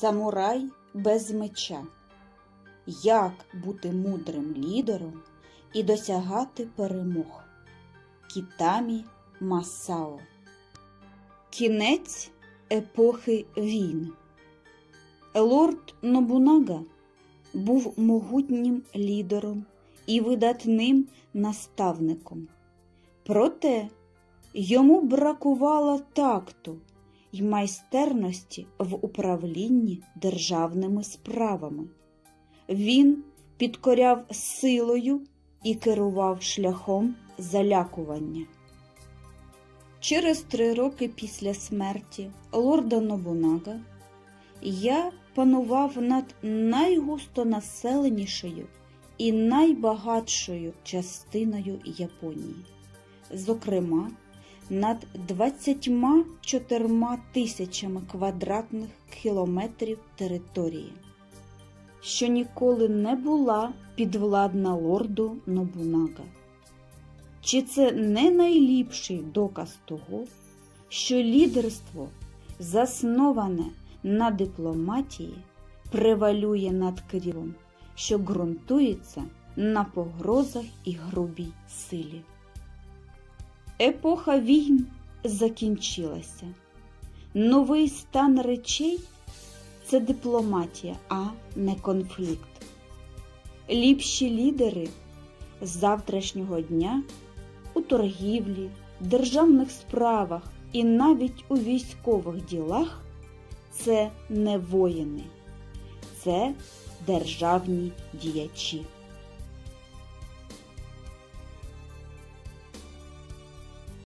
Самурай без меча. Як бути мудрим лідером і досягати перемог. Кітамі Масао. Кінець епохи війн. Лорд Нобунага був могутнім лідером і видатним наставником. Проте йому бракувало такту й майстерності в управлінні державними справами. Він підкоряв силою і керував шляхом залякування. Через три роки після смерті лорда Нобунага я панував над найгустонаселенішою і найбагатшою частиною Японії, зокрема над 24 тисячами квадратних кілометрів території, що ніколи не була підвладна лорду Нобунага. Чи це не найліпший доказ того, що лідерство, засноване на дипломатії, превалює над керівом, що ґрунтується на погрозах і грубій силі? Епоха війн закінчилася. Новий стан речей це дипломатія, а не конфлікт. Ліпші лідери з завтрашнього дня у торгівлі, державних справах і навіть у військових ділах це не воїни, це державні діячі.